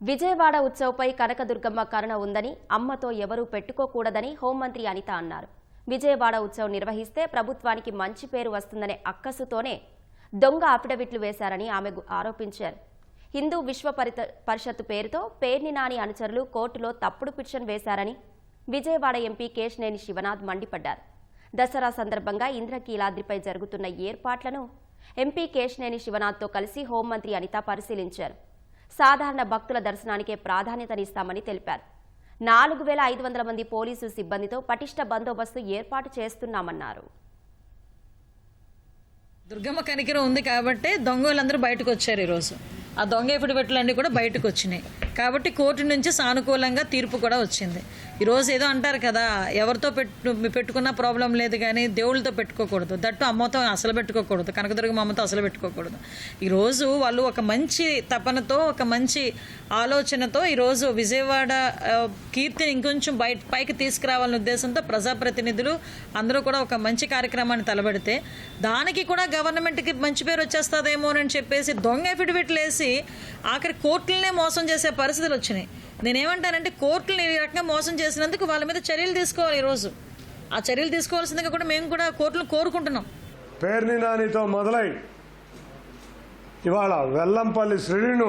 విజయవాడ ఉత్సవ్పై కనకదుర్గమ్మ కరుణ ఉందని అమ్మతో ఎవరూ పెట్టుకోకూడదని హోంమంత్రి అనిత అన్నారు. విజయవాడ ఉత్సవం నిర్వహిస్తే ప్రభుత్వానికి మంచి పేరు వస్తుందనే అక్కసుతోనే దొంగ అఫిడవిట్లు వేశారని ఆమె ఆరోపించారు. హిందూ విశ్వ పరిషత్ పరిషత్తు పేరుతో పేర్ని నాని అనుచరులు కోర్టులో తప్పుడు పిటిషన్ వేశారని విజయవాడ ఎంపీ కేశనేని శివనాథ్ మండిపడ్డారు. దసరా సందర్భంగా ఇంద్రకీలాద్రిపై జరుగుతున్న ఏర్పాట్లను ఎంపీ కేశనేని శివనాథ్తో కలిసి హోంమంత్రి అనిత పరిశీలించారు. సాధారణ భక్తుల దర్శనానికే ప్రాధాన్యతనిస్తామని తెలిపారు. నాలుగు వేల ఐదు వందల మంది పోలీసు సిబ్బందితో పటిష్ట బందోబస్తు ఏర్పాటు చేస్తున్నామన్నారు. దుర్గమ్మ కనికరం ఉంది కాబట్టి దొంగలందరూ బయటకు వచ్చారు ఈరోజు. ఆ దొంగ ఎప్పుడు పెట్టలన్నీ కూడా బయటకు వచ్చినాయి కాబట్టి కోర్టు నుంచి సానుకూలంగా తీర్పు కూడా వచ్చింది. ఈరోజు ఏదో అంటారు కదా ఎవరితో పెట్టు పెట్టుకున్న ప్రాబ్లం లేదు కానీ దేవుళ్ళతో పెట్టుకోకూడదు. దట్టు అమ్మతో అసలు పెట్టుకోకూడదు. కనకదుర్గమ్మ అమ్మతో అసలు పెట్టుకోకూడదు. ఈరోజు వాళ్ళు ఒక మంచి తపనతో ఒక మంచి ఆలోచనతో ఈరోజు విజయవాడ కీర్తిని ఇంకొంచెం బయట పైకి తీసుకురావాలనే ఉద్దేశంతో ప్రజాప్రతినిధులు అందరూ కూడా ఒక మంచి కార్యక్రమాన్ని తలబెడితే దానికి కూడా గవర్నమెంట్కి మంచి పేరు వచ్చేస్తుందేమో అని చెప్పేసి దొంగ ఎఫిడవిట్లు వేసి ఆఖరి కోర్టులనే మోసం చేసే పరిస్థితులు వచ్చినాయి. నేనేమంటానంటే కోర్టులు ఈ రకంగా మోసం చేసినందుకు వాళ్ళ మీద చర్యలు తీసుకోవాలి ఈరోజు. ఆ చర్యలు తీసుకోవాల్సిందిగా కూడా మేము కూడా కోర్టులు కోరుకుంటున్నాం. పేర్ని నానితో మొదలై ఇవాళ వెల్లంపల్లి శ్రీను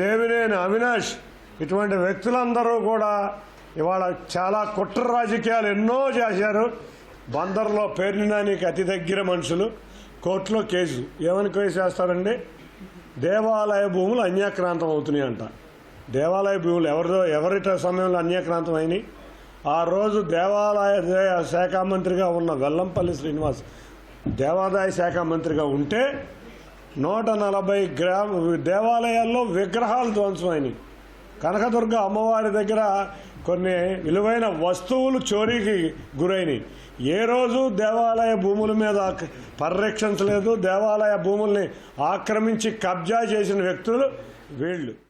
దేవినేని అవినాష్ ఇటువంటి వ్యక్తులందరూ కూడా ఇవాళ చాలా కుట్ర రాజకీయాలు ఎన్నో చేశారు. బందర్లో పేర్ని నానికి అతి దగ్గర మనుషులు. కోర్టులో కేసు. ఏమని కేసు చేస్తారండి? దేవాలయ భూములు అన్యాక్రాంతం అవుతున్నాయి అంట దేవాలయ భూములు ఎవరిదో ఎవరిట సమయంలో అన్యాక్రాంతం అయినాయి ఆ రోజు దేవాలయ శాఖ మంత్రిగా ఉన్న వెల్లంపల్లి శ్రీనివాస్ దేవాదాయ శాఖ మంత్రిగా ఉంటే నూట నలభై గ్రామ దేవాలయాల్లో విగ్రహాలు ధ్వంసమైనవి కనకదుర్గ అమ్మవారి దగ్గర కొన్ని విలువైన వస్తువులు చోరీకి గురైనవి ఏ రోజు దేవాలయ భూముల మీద పరిరక్షించలేదు దేవాలయ భూముల్ని ఆక్రమించి కబ్జా చేసిన వ్యక్తులు వీళ్ళు.